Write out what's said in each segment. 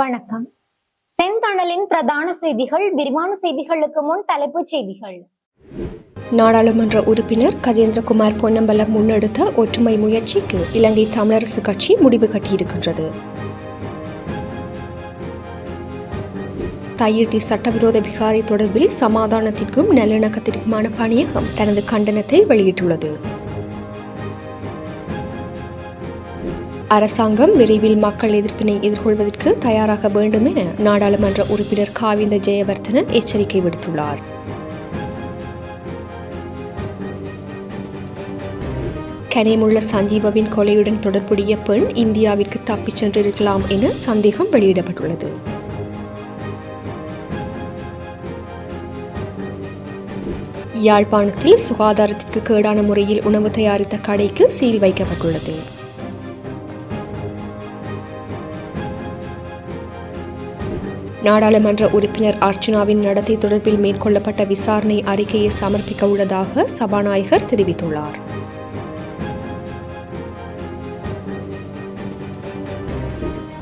வணக்கம். செந்தணலின் பிரதான செய்திகள் விரிவான செய்திகளுக்கு முன் தலைப்புச் செய்திகள். நாடாளுமன்ற உறுப்பினர் கஜேந்திரகுமார் பொன்னம்பலம் முன்னெடுத்த ஒற்றுமை முயற்சிக்கு இலங்கை தமிழரசு கட்சி முடிவு கட்டியிருக்கின்றது. தையிட்டி சட்டவிரோத விகாரை தொடர்பில் சமாதானத்திற்கும் நல்லிணக்கத்திற்குமான பணியகம் தனது கண்டனத்தை வெளியிட்டுள்ளது. அரசாங்கம் விரைவில் மக்கள் எதிர்ப்பினை எதிர்கொள்வதற்கு தயாராக வேண்டும் என நாடாளுமன்ற உறுப்பினர் காவிந்த ஜெயவர்தன எச்சரிக்கை விடுத்துள்ளார். கனேமுள்ள சஞ்சீவவின் கொலையுடன் தொடர்புடைய பெண் இந்தியாவிற்கு தப்பிச் சென்றிருக்கலாம் என சந்தேகம் வெளியிடப்பட்டுள்ளது. யாழ்ப்பாணத்தில் சுகாதாரத்திற்கு கேடான முறையில் உணவு தயாரித்த கடைக்கு சீல் வைக்கப்பட்டுள்ளது. நாடாளுமன்ற உறுப்பினர் அர்ச்சுனாவின் நடத்தை தொடர்பில் மேற்கொள்ளப்பட்ட விசாரணை அறிக்கையை சமர்ப்பிக்க உள்ளதாக சபாநாயகர் தெரிவித்துள்ளார்.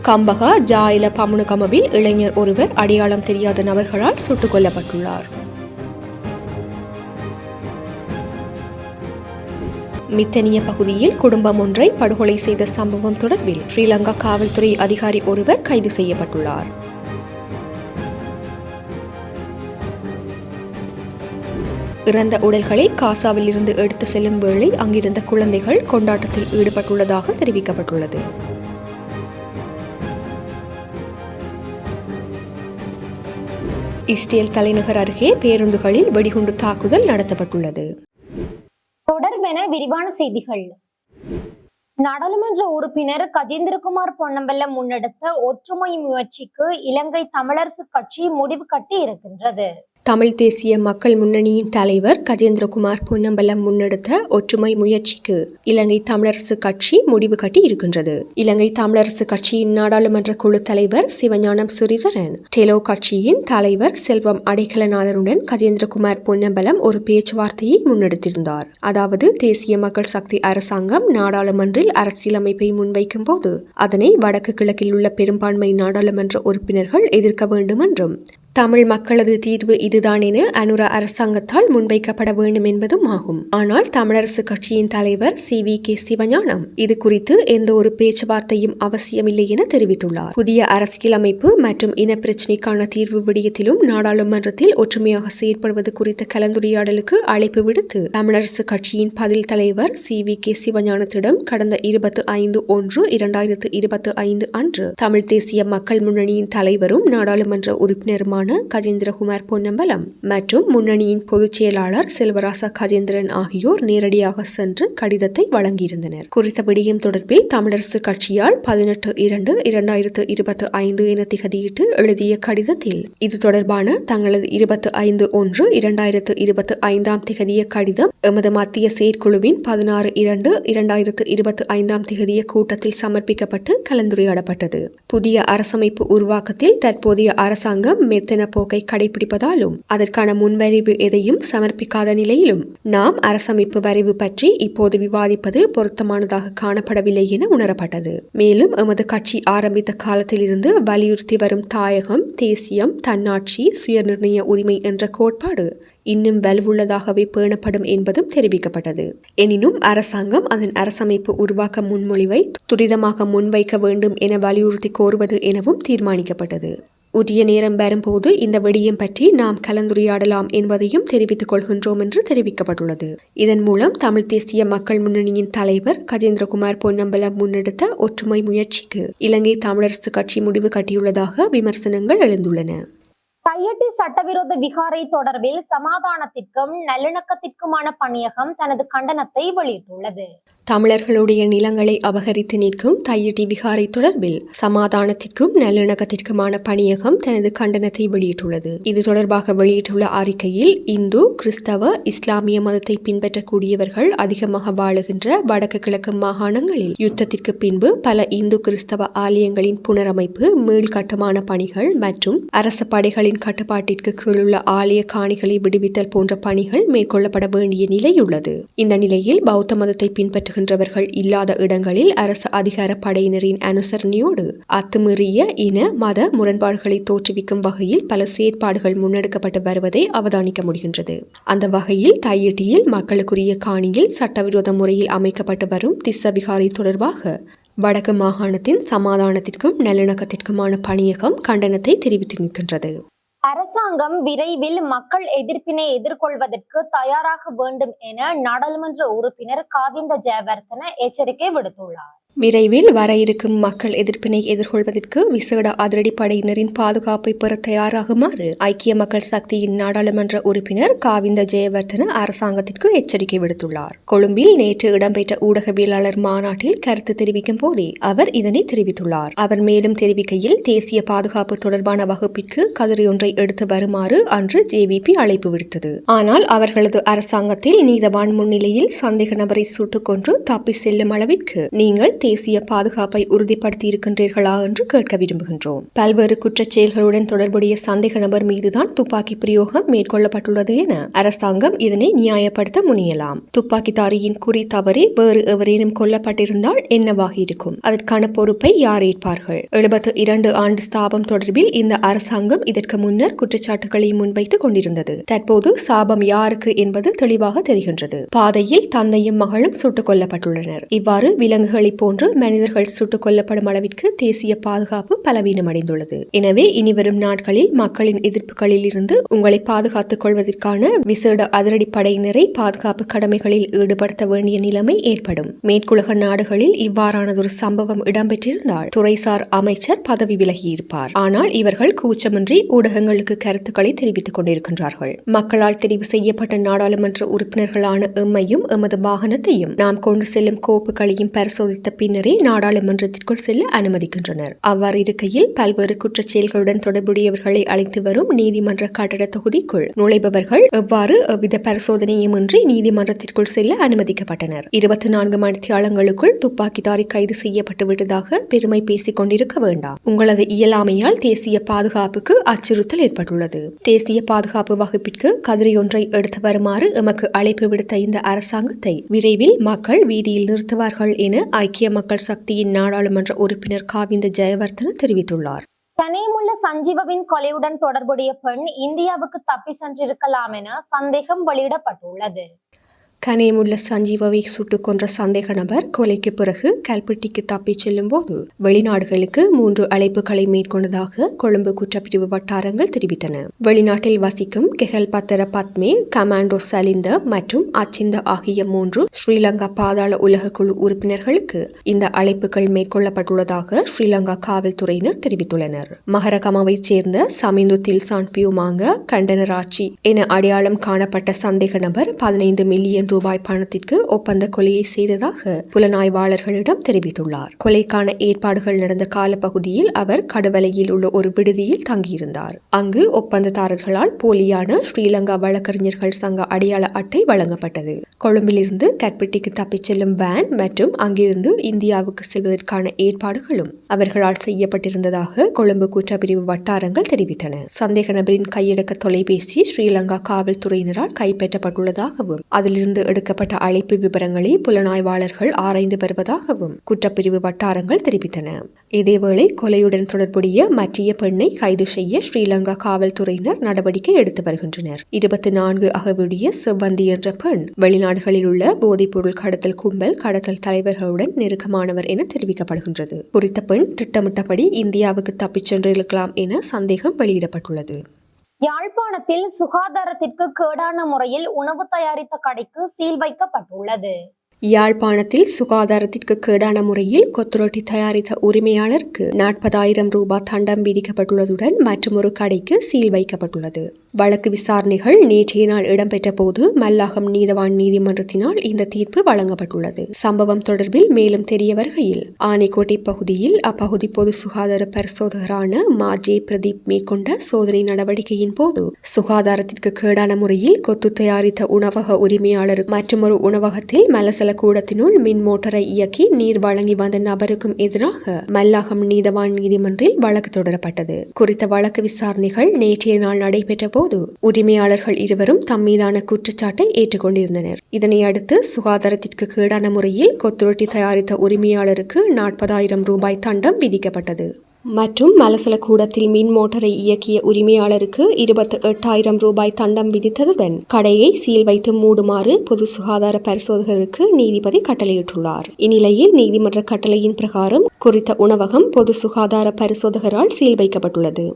கம்பகா ஜாயில பமுனுகமவில் இளைஞர் ஒருவர் அடையாளம் தெரியாத நபர்களால் சுட்டுக் கொல்லப்பட்டுள்ளார். மித்தனிய பகுதியில் குடும்பம் ஒன்றை படுகொலை செய்த சம்பவம் தொடர்பில் ஸ்ரீலங்கா காவல்துறை அதிகாரி ஒருவர் கைது செய்யப்பட்டுள்ளார். இறந்த உடல்களை காசாவில் இருந்து எடுத்து செல்லும் வேளை அங்கிருந்த குழந்தைகள் கொண்டாட்டத்தில் ஈடுபட்டுள்ளதாக தெரிவிக்கப்பட்டுள்ளது. இஸ்ரேல் தலைநகர் அருகே பேருந்துகளில் வெடிகுண்டு தாக்குதல் நடத்தப்பட்டுள்ளது. தொடர்பென விரிவான செய்திகள். நாடாளுமன்ற உறுப்பினர் கஜேந்திரகுமார் பொன்னம்பலம் முன்னெடுத்த ஒற்றுமை முயற்சிக்கு இலங்கை தமிழரசு கட்சி முடிவு கட்டி இருக்கின்றது. தமிழ் தேசிய மக்கள் முன்னணியின் தலைவர் கஜேந்திரகுமார் பொன்னம்பலம் முன்னெடுத்த ஒற்றுமை முயற்சிக்கு இலங்கை தமிழரசு கட்சி முடிவு கட்டி இருக்கின்றது. இலங்கை தமிழரசு கட்சியின் நாடாளுமன்ற குழு தலைவர் சிவஞானம் சிறிதரன் டெலோ கட்சியின் தலைவர் செல்வம் அடைக்கலநாதருடன் கஜேந்திரகுமார் பொன்னம்பலம் ஒரு பேச்சுவார்த்தையை முன்னெடுத்திருந்தார். அதாவது தேசிய மக்கள் சக்தி அரசாங்கம் நாடாளுமன்றில் அரசியலமைப்பை முன்வைக்கும் போது அதனை வடக்கு கிழக்கில் உள்ள பெரும்பான்மை நாடாளுமன்ற உறுப்பினர்கள் எதிர்க்க வேண்டும் என்றும் தமிழ் மக்களது தீர்வு இதுதான் என அனுர அரசாங்கத்தால் முன்வைக்கப்பட வேண்டும் என்பதும் ஆகும். ஆனால் தமிழரசு கட்சியின் தலைவர் சி. வி. கே. சிவஞானம் இது குறித்து எந்த ஒரு பேச்சுவார்த்தையும் அவசியமில்லை என தெரிவித்துள்ளார். புதிய அரசியலமைப்பு மற்றும் இனப்பிரச்சினைக்கான தீர்வு விடயத்திலும் நாடாளுமன்றத்தில் ஒற்றுமையாக செயற்படுவது குறித்த கலந்துரையாடலுக்கு அழைப்பு விடுத்து தமிழரசு கட்சியின் பதில் தலைவர் சி. வி. கே. சிவஞானத்திடம் கடந்த இருபத்தி ஐந்து ஒன்று இரண்டாயிரத்து இருபத்தி ஐந்து அன்று தமிழ் தேசிய மக்கள் முன்னணியின் தலைவரும் நாடாளுமன்ற உறுப்பினருமான கஜேந்திரகுமார் பொன்னம்பலம் மற்றும் முன்னணியின் பொதுச் செயலாளர் செல்வராசா கஜேந்திரன் ஆகியோர் நேரடியாக சென்று கடிதத்தை வழங்கியிருந்தனர். குறித்த விடயம் தொடர்பில் தமிழரசு கட்சியால் பதினெட்டு இரண்டு இரண்டாயிரத்து இருபத்தி ஐந்து என திகதியிட்டு எழுதிய கடிதத்தில் இது தொடர்பான தங்களது இருபத்து ஐந்து ஒன்று இரண்டாயிரத்து இருபத்தி ஐந்தாம் திகதிய கடிதம் எமது மத்திய செயற்குழுவின் பதினாறு இரண்டு இரண்டாயிரத்து இருபத்தி ஐந்தாம் திகதிய கூட்டத்தில் சமர்ப்பிக்கப்பட்டு கலந்துரையாடப்பட்டது. புதிய அரசமைப்பு உருவாக்கத்தில் தற்போதைய அரசாங்கம் மெத்தன போக்கை கடைபிடிப்பதாலும் அதற்கான முன்வரைவு எதையும் சமர்ப்பிக்காத நிலையிலும் நாம் அரசமைப்பு வரைவு பற்றி இப்போது விவாதிப்பது பொருத்தமானதாக காணப்படவில்லை என உணரப்பட்டது. மேலும் எமது கட்சி ஆரம்பித்த காலத்திலிருந்து வலியுறுத்தி வரும் தாயகம் தேசியம் தன்னாட்சி சுயநிர்ணய உரிமை என்ற கோட்பாடு இன்னும் வலுவுள்ளதாகவே பேணப்படும் என்பதும் தெரிவிக்கப்பட்டது. எனினும் அரசாங்கம் அதன் அரசமைப்பு உருவாக்க முன்மொழிவை துரிதமாக முன்வைக்க வேண்டும் என வலியுறுத்தி கோருவது எனவும் தீர்மானிக்கப்பட்டது. உரிய நேரம் வரும்போது இந்த விடியம் பற்றி நாம் கலந்துரையாடலாம் என்பதையும் தெரிவித்துக் கொள்கின்றோம் என்று தெரிவிக்கப்பட்டுள்ளது. இதன் மூலம் தமிழ் தேசிய மக்கள் முன்னணியின் தலைவர் கஜேந்திரகுமார் பொன்னம்பலம் முன்னெடுத்த ஒற்றுமை முயற்சிக்கு இலங்கை தமிழரசு கட்சி முடிவு கட்டியுள்ளதாக விமர்சனங்கள் எழுந்துள்ளன. தையட்டி சட்டவிரோத விகாரை தொடர்பில் சமாதானத்திற்கும் நல்லிணக்கத்திற்குமான பணியகம் தனது கண்டனத்தை வெளியிட்டுள்ளது. தமிழர்களுடைய நிலங்களை அபகரித்து நிற்கும் தையிட்டி விகாரை தொடர்பில் சமாதானத்திற்கும் நல்லிணக்கத்திற்குமான பணியகம் தனது கண்டனத்தை வெளியிட்டுள்ளது. இது தொடர்பாக வெளியிட்டுள்ள அறிக்கையில் இந்து கிறிஸ்தவ இஸ்லாமிய மதத்தை பின்பற்றக்கூடியவர்கள் அதிகமாக வாழுகின்ற வடக்கு கிழக்கு மாகாணங்களில் யுத்தத்திற்கு பின்பு பல இந்து கிறிஸ்தவ ஆலயங்களின் புனரமைப்பு மீள் கட்டுமான பணிகள் மற்றும் அரச படைகளின் கட்டுப்பாட்டிற்கு கீழுள்ள ஆலய காணிகளை விடுவித்தல் போன்ற பணிகள் மேற்கொள்ளப்பட வேண்டிய நிலை உள்ளது இந்த நிலையில் பௌத்த மதத்தை பின்பற்றுகின்ற செயற்படுகின்றவர்கள் இல்லாத இடங்களில் அரசு அதிகார படையினரின் அனுசரணையோடு அத்துமீறிய இன மத முரண்பாடுகளை தோற்றுவிக்கும் வகையில் பல செயற்பாடுகள் முன்னெடுக்கப்பட்டு வருவதை அவதானிக்க முடிகின்றது. அந்த வகையில் தையிட்டியில் மக்களுக்குரிய காணியில் சட்டவிரோத முறையில் அமைக்கப்பட்டு வரும் திஸ்ஸபிகாரி தொடர்பாக வடக்கு மாகாணத்தின் சமாதானத்திற்கும் நல்லிணக்கத்திற்குமான பணியகம் கண்டனத்தை தெரிவித்து நிற்கின்றது. அரசாங்கம் விரைவில் மக்கள் எதிர்ப்பினை எதிர்கொள்வதற்கு தயாராக வேண்டும் என நாடாளுமன்ற உறுப்பினர் காவிந்த ஜெயவர்தன எச்சரிக்கை விடுத்துள்ளார். விரைவில் வர இருக்கும் மக்கள் எதிர்ப்பினை எதிர்கொள்வதற்கு விசேட அதிரடிப்படையினரின் பாதுகாப்பை பெற தயாராகுமாறு ஐக்கிய மக்கள் சக்தியின் நாடாளுமன்ற உறுப்பினர் காவிந்த ஜெயவர்தன அரசாங்கத்திற்கு எச்சரிக்கை விடுத்துள்ளார். கொழும்பில் நேற்று இடம்பெற்ற ஊடகவியலாளர் மாநாட்டில் கருத்து தெரிவிக்கும் போதே அவர் இதனை தெரிவித்துள்ளார். அவர் மேலும் தெரிவிக்கையில் தேசிய பாதுகாப்பு தொடர்பான வகுப்பிற்கு கதிரியொன்றை எடுத்து வருமாறு அன்று ஜேவிபி அழைப்பு விடுத்தது. ஆனால் அவர்களது அரசாங்கத்தில் நீதவான் முன்னிலையில் சந்தேக நபரை சுட்டுக் கொன்று தப்பி செல்லும் அளவிற்கு நீங்கள் தேசிய பாதுகாப்பை உறுதிப்படுத்தியிருக்கின்றீர்களா என்று கேட்க விரும்புகின்றோம். பல்வேறு குற்றச் செயல்களுடன் தொடர்புடைய சந்தேக நபர் மீதுதான் துப்பாக்கி பிரயோகம் மேற்கொள்ளப்பட்டுள்ளது என அரசாங்கம் இதனை நியாயப்படுத்த முனையலாம். துப்பாக்கிதாரியின் குறி தவறி வேறு எவரேனும் கொல்லப்பட்டிருந்தால் என்னவாக இருக்கும் அதற்கான பொறுப்பை யார் ஏற்பார்கள்? எழுபத்து இரண்டு ஆண்டு ஸ்தாபம் தொடர்பில் இந்த அரசாங்கம் இதற்கு முன்னர் குற்றச்சாட்டுகளை முன்வைத்துக் கொண்டிருந்தது. தற்போது சாபம் யாருக்கு என்பது தெளிவாக தெரிகின்றது. பாதையில் தந்தையும் மகளும் சுட்டுக் கொல்லப்பட்டுள்ளனர். இவ்வாறு விலங்குகளைப் போன்ற மனிதர்கள் சுட்டுக் கொல்லப்படும் அளவிற்கு தேசிய பாதுகாப்பு பலவீனமடைந்துள்ளது. எனவே இனி வரும் நாட்களில் மக்களின் எதிர்ப்புகளில் இருந்து உங்களை பாதுகாத்துக் கொள்வதற்கான விசேட அதிரடிப்படையினரை பாதுகாப்பு கடமைகளில் ஈடுபடுத்த வேண்டிய நிலைமை ஏற்படும். மேற்குலக நாடுகளில் இவ்வாறானதொரு சம்பவம் இடம்பெற்றிருந்தால் துறைசார் அமைச்சர் பதவி விலகியிருப்பார். ஆனால் இவர்கள் கூச்சமின்றி ஊடகங்களுக்கு கருத்துக்களை தெரிவித்துக் கொண்டிருக்கின்றார்கள். மக்களால் தெரிவு செய்யப்பட்ட நாடாளுமன்ற உறுப்பினர்களான எம்மையும் எமது வாகனத்தையும் நாம் கொண்டு செல்லும் கோப்புகளையும் பரிசோதித்த பின்னரே நாடாளுமன்றத்திற்குள் செல்ல அனுமதிக்கின்றனர். அவ்வாறு இருக்கையில் பல்வேறு குற்றச் செயல்களுடன் தொடர்புடையவர்களை அழைத்து வரும் நீதிமன்ற கட்டட தொகுதிக்குள் நுழைபவர்கள் எவ்வாறு எவ்வித பரிசோதனையுமின்றி நீதிமன்றத்திற்குள் செல்ல அனுமதிக்கப்பட்டனர். இருபத்தி நான்கு மணித்தியாலங்களுக்குள் துப்பாக்கிதாரி கைது செய்யப்பட்டு விட்டதாக பெருமை பேசிக் கொண்டிருக்க வேண்டாம். உங்களது இயலாமையால் தேசிய பாதுகாப்புக்கு அச்சுறுத்தல் ஏற்பட்டுள்ளது. தேசிய பாதுகாப்பு வகுப்பிற்கு கதிரையொன்றை எடுத்து வருமாறு எமக்கு அழைப்பு விடுத்த இந்த அரசாங்கத்தை விரைவில் மக்கள் வீதியில் நிறுத்துவார்கள் என ஐக்கிய மக்கள் சக்தியின் நாடாளுமன்ற உறுப்பினர் காவிந்த ஜெயவர்தன தெரிவித்துள்ளார். கனேமுள்ள சஞ்சீவவின் கொலையுடன் தொடர்புடைய பெண் இந்தியாவுக்கு தப்பி சென்றிருக்கலாம் என சந்தேகம் வெளியிடப்பட்டுள்ளது. கனேமுள்ள சஞ்சீவவை சுட்டுக் கொன்ற சந்தேக நபர் கொலைக்கு பிறகு கல்பட்டிக்கு தப்பிச் செல்லும் போது வெளிநாடுகளுக்கு மூன்று அழைப்புகளை மேற்கொண்டதாக கொழும்பு குற்றப்பிரிவு வட்டாரங்கள் தெரிவித்தன. வெளிநாட்டில் வசிக்கும் கெஹல் பத்தர பத்மே கமாண்டோ சலிந்த மற்றும் அச்சிந்த ஆகிய மூன்று ஸ்ரீலங்கா பாதாள உலக குழு உறுப்பினர்களுக்கு இந்த அழைப்புகள் மேற்கொள்ளப்பட்டுள்ளதாக ஸ்ரீலங்கா காவல்துறையினர் தெரிவித்துள்ளனர். மகரகமாவைச் சேர்ந்த சமிந்து தில்சான் பியூமாங்க கண்டனராட்சி என அடையாளம் காணப்பட்ட சந்தேக நபர் பதினைந்து மில்லியன் ரூபாய் பணத்திற்கு ஒப்பந்த கொலையை செய்ததாக புலனாய்வாளர்களிடம் தெரிவித்துள்ளார். கொலைக்கான ஏற்பாடுகள் நடந்த காலப்பகுதியில் அவர் கடுவலையில் உள்ள ஒரு விடுதியில் தங்கியிருந்தார். அங்கு ஒப்பந்ததாரர்களால் போலியான ஸ்ரீலங்கா வழக்கறிஞர்கள் சங்க அடையாள அட்டை வழங்கப்பட்டது. கொழும்பிலிருந்து கற்பிட்டிக்கு தப்பிச் செல்லும் வேன் மற்றும் அங்கிருந்து இந்தியாவுக்கு செல்வதற்கான ஏற்பாடுகளும் அவர்களால் செய்யப்பட்டிருந்ததாக கொழும்பு குற்றப்பிரிவு வட்டாரங்கள் தெரிவித்தன. சந்தேக நபரின் கையடக்க தொலைபேசி ஸ்ரீலங்கா காவல்துறையினரால் கைப்பற்றப்பட்டுள்ளதாகவும் அதிலிருந்து எடுக்கப்பட்ட அழைப்பு விவரங்களை புலனாய்வாளர்கள் ஆராய்ந்து வருவதாகவும் குற்றப்பிரிவு வட்டாரங்கள் தெரிவித்தன. இதேவேளை கொலையுடன் தொடர்புடைய மற்றிய பெண்ணை கைது செய்ய ஸ்ரீலங்கா காவல்துறையினர் நடவடிக்கை எடுத்து வருகின்றனர். இருபத்தி நான்கு அகவுடைய செவ்வந்தி என்ற பெண் வெளிநாடுகளில் உள்ள போதைப்பொருள் கடத்தல் கும்பல் கடத்தல் தலைவர்களுடன் நெருக்கமானவர் என தெரிவிக்கப்படுகின்றது. குறித்த பெண் திட்டமிட்டபடி இந்தியாவுக்கு தப்பிச் சென்றிருக்கலாம் என சந்தேகம் வெளியிடப்பட்டுள்ளது. யாழ்ப்பாணத்தில் சுகாதாரத்திற்கு கேடான முறையில் உணவு தயாரித்த கடைக்கு சீல் வைக்கப்பட்டுள்ளது. யாழ்ப்பாணத்தில் சுகாதாரத்திற்கு கேடான முறையில் கொத்துரொட்டி தயாரித்த உரிமையாளருக்கு நாற்பதாயிரம் ரூபாய் தண்டம் விதிக்கப்பட்டுள்ளதுடன் மற்றொரு கடைக்கு சீல் வைக்கப்பட்டுள்ளது. வழக்கு விசாரணைகள் நேற்றைய நாள் இடம்பெற்ற போது மல்லாகம் நீதவான் நீதிமன்றத்தினால் இந்த தீர்ப்பு வழங்கப்பட்டுள்ளது. சம்பவம் தொடர்பில் மேலும் தெரிய வருகையில் ஆனைக்கோட்டை பகுதியில் அப்பகுதி பொது சுகாதார பரிசோதகரான மா. ஜே. பிரதீப் மேற்கொண்ட சோதனை நடவடிக்கையின் போது சுகாதாரத்திற்கு கேடான முறையில் கொத்து தயாரித்த உணவக உரிமையாளர் மற்றொரு உணவகத்தில் மலசல கூடத்தினுள் மின் மோட்டரை இயக்கி நீர் வழங்கி வந்த நபருக்கும் எதிராக மல்லாகம் நீதவான் நீதிமன்றில் வழக்கு தொடரப்பட்டது. குறித்த வழக்கு விசாரணைகள் நேற்றைய நாள் நடைபெற்ற போது உரிமையாளர்கள் இருவரும் தம் மீதான குற்றச்சாட்டை ஏற்றுக்கொண்டிருந்தனர். இதனை அடுத்து சுகாதாரத்திற்கு கேடான முறையில் கொத்துரொட்டி தயாரித்த உரிமையாளருக்கு நாற்பதாயிரம் ரூபாய் தண்டம் விதிக்கப்பட்டது. மற்றும் மலசல கூடத்தில் மின் மோட்டரை இயக்கிய உரிமையாளருக்கு இருபத்தி எட்டாயிரம் ரூபாய் தண்டம் விதித்ததுடன் கடையை சீல் வைத்து மூடுமாறு பொது சுகாதார பரிசோதகருக்கு நீதிபதி கட்டளையிட்டுள்ளார். இந்நிலையில் நீதிமன்ற கட்டளையின் பிரகாரம் குறித்த உணவகம் பொது சுகாதார பரிசோதகரால் சீல் வைக்கப்பட்டுள்ளது.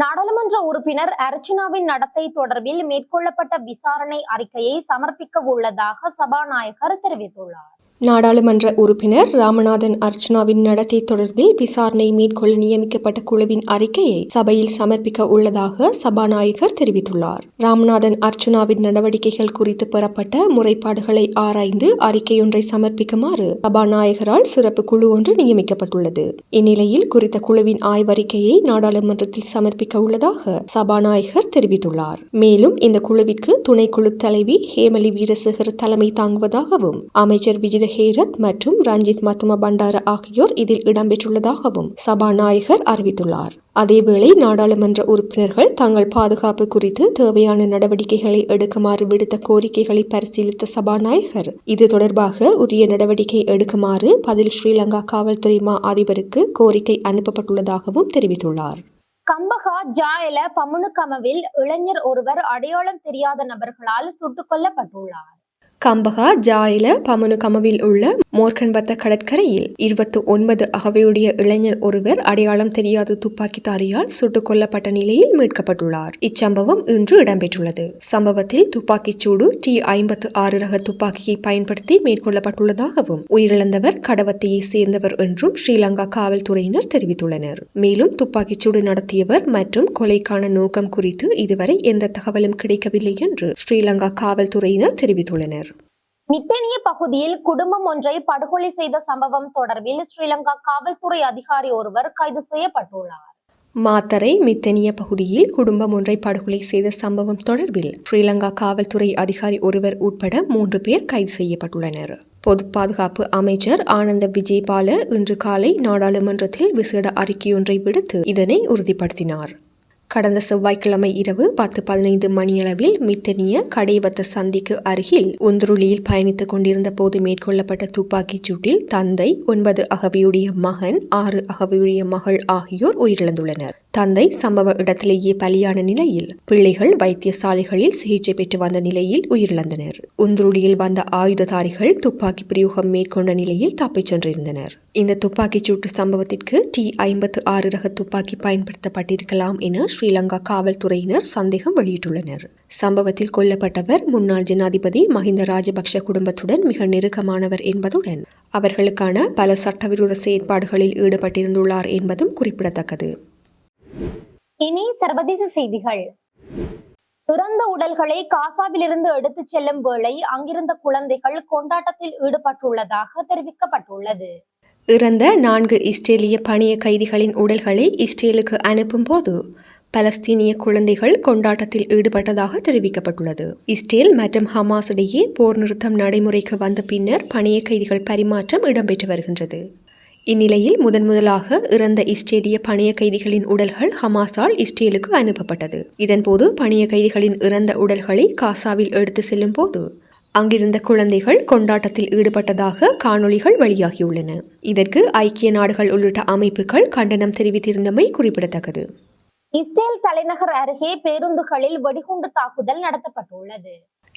நாடாளுமன்ற உறுப்பினர் அர்ச்சனாவின் நடத்தை தொடர்பில் மேற்கொள்ளப்பட்ட விசாரணை அறிக்கையை சமர்ப்பிக்க உள்ளதாக சபாநாயகர் தெரிவித்துள்ளார். நாடாளுமன்ற உறுப்பினர் ராமநாதன் அர்ச்சனாவின் நடத்தை தொடர்பில் விசாரணை மேற்கொள்ள நியமிக்கப்பட்ட குழுவின் அறிக்கையை சபையில் சமர்ப்பிக்க உள்ளதாக சபாநாயகர் தெரிவித்துள்ளார். ராமநாதன் அர்ச்சனாவின் நடவடிக்கைகள் குறித்து பெறப்பட்ட முறைப்பாடுகளை ஆராய்ந்து அறிக்கையொன்றை சமர்ப்பிக்குமாறு சபாநாயகரால் சிறப்பு குழு ஒன்று நியமிக்கப்பட்டுள்ளது. இந்நிலையில் குறித்த குழுவின் ஆய்வறிக்கையை நாடாளுமன்றத்தில் சமர்ப்பிக்க உள்ளதாக சபாநாயகர் தெரிவித்துள்ளார். மேலும் இந்த குழுவிற்கு துணைக்குழு தலைவி ஹேமலி வீரசேகர் தலைமை தாங்குவதாகவும் அமைச்சர் விஜித ஹேரத் மற்றும் ரஞ்சித் மத்தும பண்டார ஆகியோர் இதில் இடம்பெற்றுள்ளதாகவும் சபாநாயகர் அறிவித்துள்ளார். அதேவேளை நாடாளுமன்ற உறுப்பினர்கள் தங்கள் பாதுகாப்பு குறித்து தேவையான நடவடிக்கைகளை எடுக்குமாறு விடுத்த கோரிக்கைகளை பரிசீலித்த சபாநாயகர் இது தொடர்பாக உரிய நடவடிக்கை எடுக்குமாறு பதில் ஸ்ரீலங்கா காவல்துறை மா அதிபருக்கு கோரிக்கை அனுப்பப்பட்டுள்ளதாகவும் தெரிவித்துள்ளார். கம்பகா ஜாயல பமுனுக்கமவில் இளைஞர் ஒருவர் அடையாளம் தெரியாத நபர்களால் சுட்டுக் கொல்லப்பட்டுள்ளார். கம்பகா ஜாயில பமனுகமவில் உள்ள மோர்கன்பத்த கடற்கரையில் இருபத்தி ஒன்பது அகவையுடைய இளைஞர் ஒருவர் அடையாளம் தெரியாத துப்பாக்கிதாரியால் சுட்டுக் கொல்லப்பட்ட நிலையில் மீட்கப்பட்டுள்ளார். இச்சம்பவம் இன்று இடம்பெற்றுள்ளது. சம்பவத்தில் துப்பாக்கிச் சூடு டி ஐம்பத்து ஆறு ரக துப்பாக்கியை பயன்படுத்தி மேற்கொள்ளப்பட்டுள்ளதாகவும் உயிரிழந்தவர் கடவத்தையை சேர்ந்தவர் என்றும் ஸ்ரீலங்கா காவல்துறையினர் தெரிவித்துள்ளனர். மேலும் துப்பாக்கிச் சூடு நடத்தியவர் மற்றும் கொலைக்கான நோக்கம் குறித்து இதுவரை எந்த தகவலும் கிடைக்கவில்லை என்று ஸ்ரீலங்கா காவல்துறையினர் தெரிவித்துள்ளனர். நித்தனிய பகுதியில் குடும்பம் ஒன்றை படுகொலை செய்த சம்பவம் தொடர்பில் ஸ்ரீலங்கா காவல்துறை அதிகாரி ஒருவர் கைது செய்யப்பட்டுள்ளார். மாத்தரை மித்தனிய பகுதியில் குடும்பம் ஒன்றை படுகொலை செய்த சம்பவம் தொடர்பில் ஸ்ரீலங்கா காவல்துறை அதிகாரி ஒருவர் உட்பட மூன்று பேர் கைது செய்யப்பட்டுள்ளனர். பொது பாதுகாப்பு அமைச்சர் ஆனந்த விஜயபால இன்று காலை நாடாளுமன்றத்தில் விசேட அறிக்கையொன்றை விடுத்து இதனை உறுதிப்படுத்தினார். கடந்த செவ்வாய்க்கிழமை இரவு பத்து பதினைந்து மணியளவில் மித்தனிய கடைவத்த சந்திக்கு அருகில் உந்துருளியில் பயணித்துக் கொண்டிருந்த போது மேற்கொள்ளப்பட்ட துப்பாக்கிச் சூட்டில் தந்தை ஒன்பது அகவியுடைய மகன் ஆறு அகவியுடைய மகள் ஆகியோர் உயிரிழந்துள்ளனர். தந்தை சம்பவ இடத்திலேயே பலியான நிலையில் பிள்ளைகள் வைத்தியசாலைகளில் சிகிச்சை பெற்று வந்த நிலையில் உயிரிழந்தனர். உந்துருளியில் வந்த ஆயுததாரிகள் துப்பாக்கி பிரயோகம் மேற்கொண்ட நிலையில் தப்பிச் சென்றிருந்தனர். இந்த துப்பாக்கிச் சூட்டு சம்பவத்திற்கு டி ஐம்பத்து ஆறு ரக துப்பாக்கி பயன்படுத்தப்பட்டிருக்கலாம் என ஸ்ரீலங்கா காவல்துறையினர் சந்தேகம் வெளியிட்டுள்ளனர். சம்பவத்தில் கொல்லப்பட்டவர் முன்னாள் ஜனாதிபதி மஹிந்த ராஜபக்ஷ குடும்பத்துடன் மிக நெருக்கமானவர் என்பதுடன் அவர்களுக்கான பல சட்டவிரோத செயற்பாடுகளில் ஈடுபட்டிருந்துள்ளார் என்பதும் குறிப்பிடத்தக்கது. இனி சர்வதேச செய்திகள். இறந்த உடல்களை காசாவிலிருந்து எடுத்துச் செல்லும் வேளை அங்கிருந்த குழந்தைகள் கொண்டாட்டத்தில் ஈடுபட்டுள்ளதாக தெரிவிக்கப்பட்டுள்ளது. இறந்த நான்கு இஸ்ரேலிய பணிய கைதிகளின் உடல்களை இஸ்ரேலுக்கு அனுப்பும்போது பலஸ்தீனிய குழந்தைகள் கொண்டாட்டத்தில் ஈடுபட்டதாக தெரிவிக்கப்பட்டுள்ளது. இஸ்ரேல் மற்றும் ஹமாஸ் இடையே போர் நிறுத்தம் நடைமுறைக்கு வந்த பின்னர் பணிய கைதிகள் பரிமாற்றம் இடம்பெற்று வருகின்றது. இந்நிலையில் முதன் முதலாக இறந்த இஸ்ரேலிய பணிய கைதிகளின் உடல்கள் ஹமாஸால் இஸ்ரேலுக்கு அனுப்பப்பட்டது. இதன்போது பணிய கைதிகளின் இறந்த உடல்களை காசாவில் எடுத்து செல்லும் போது அங்கிருந்த குழந்தைகள் கொண்டாட்டத்தில் ஈடுபட்டதாக காணொளிகள் வெளியாகியுள்ளன. இதற்கு ஐக்கிய நாடுகள் உள்ளிட்ட அமைப்புகள் கண்டனம் தெரிவித்திருந்தமை குறிப்பிடத்தக்கது. இஸ்ரேல் தலைநகர் அருகே பேருந்துகளில் வெடிகுண்டு தாக்குதல் நடத்தப்பட்டுள்ளது.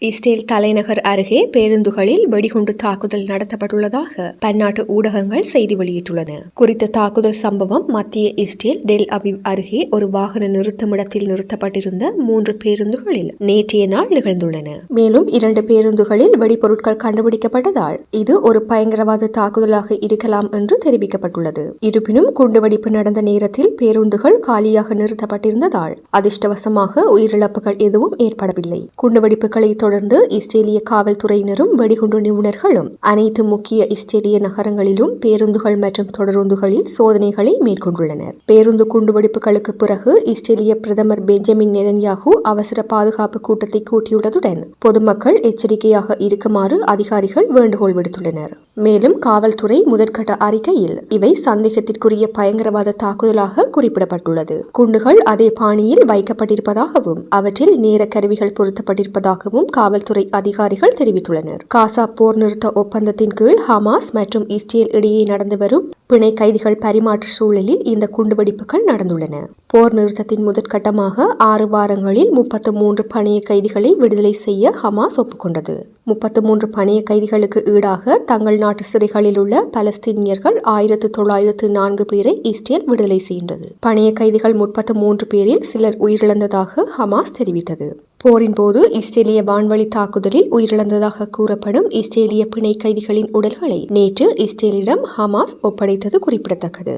இஸ்ரேல் தலைநகர் அருகே பேருந்துகளில் வெடிகுண்டு தாக்குதல் நடத்தப்பட்டுள்ளதாக பன்னாட்டு ஊடகங்கள் செய்தி வெளியிட்டுள்ளன. குறித்த தாக்குதல் சம்பவம் மத்திய இஸ்ரேல் டெல் அவிவ் அருகே ஒரு வாகன நிறுத்தமிடத்தில் நிறுத்தப்பட்டிருந்த மூன்று பேருந்துகளில் நேற்றைய நாள் நிகழ்ந்துள்ளன. மேலும் இரண்டு பேருந்துகளில் வெடிபொருட்கள் கண்டுபிடிக்கப்பட்டதால் இது ஒரு பயங்கரவாத தாக்குதலாக இருக்கலாம் என்று தெரிவிக்கப்பட்டுள்ளது. இருப்பினும் குண்டுவெடிப்பு நடந்த நேரத்தில் பேருந்துகள் காலியாக நிறுத்தப்பட்டிருந்ததால் அதிர்ஷ்டவசமாக உயிரிழப்புகள் எதுவும் ஏற்படவில்லை. குண்டுவெடிப்புகளை தொடர்ந்து இஸ்ரேலிய காவல்துறையினரும் வெடிகுண்டு நிபுணர்களும் அனைத்து முக்கிய இஸ்ரேலிய நகரங்களிலும் பேருந்துகள் மற்றும் தொடருந்துகளில் சோதனைகளை மேற்கொண்டுள்ளனர். பேருந்து குண்டுவெடிப்புகளுக்கு பிறகு இஸ்ரேலிய பிரதமர் பெஞ்சமின் நெதன்யாகு அவசர பாதுகாப்பு கூட்டத்தை கூட்டியுள்ளதுடன் பொதுமக்கள் எச்சரிக்கையாக இருக்குமாறு அதிகாரிகள் வேண்டுகோள் விடுத்துள்ளனர். மேலும் காவல்துறை முதற்கட்ட அறிக்கையில் இவை சந்தேகத்திற்குரிய பயங்கரவாத தாக்குதலாக குறிப்பிடப்பட்டுள்ளது. குண்டுகள் அதே பாணியில் வைக்கப்பட்டிருப்பதாகவும் அவற்றில் நேர கருவிகள் பொருத்தப்பட்டிருப்பதாகவும் காவல்துறை அதிகாரிகள் தெரிவித்துள்ளனர். காசா போர் நிறுத்த ஒப்பந்தத்தின் கீழ் ஹமாஸ் மற்றும் இஸ்ரேல் இடையே நடந்து வரும் பிணை கைதிகள் பரிமாற்ற சூழலில் இந்த குண்டுவெடிப்புகள் நடந்துள்ளன. போர் நிறுத்தத்தின் முதற்கட்டமாக ஆறு வாரங்களில் முப்பத்து மூன்று பணிய கைதிகளை விடுதலை செய்ய ஹமாஸ் ஒப்புக்கொண்டது. முப்பத்து மூன்று பணைய கைதிகளுக்கு ஈடாக தங்கள் நாட்டு சிறைகளில் உள்ள பலஸ்தீனியர்கள் ஆயிரத்து தொள்ளாயிரத்து நான்கு பேரை இஸ்ரேல் விடுதலை செய்கின்றது. பணிய கைதிகள் முப்பத்து மூன்று பேரில் சிலர் உயிரிழந்ததாக ஹமாஸ் தெரிவித்தது. போரின் போது இஸ்ரேலிய வான்வழி தாக்குதலில் உயிரிழந்ததாக கூறப்படும் இஸ்ரேலிய பிணை கைதிகளின் உடல்களை நேற்று இஸ்ரேலிடம் ஹமாஸ் ஒப்படைத்தது குறிப்பிடத்தக்கது.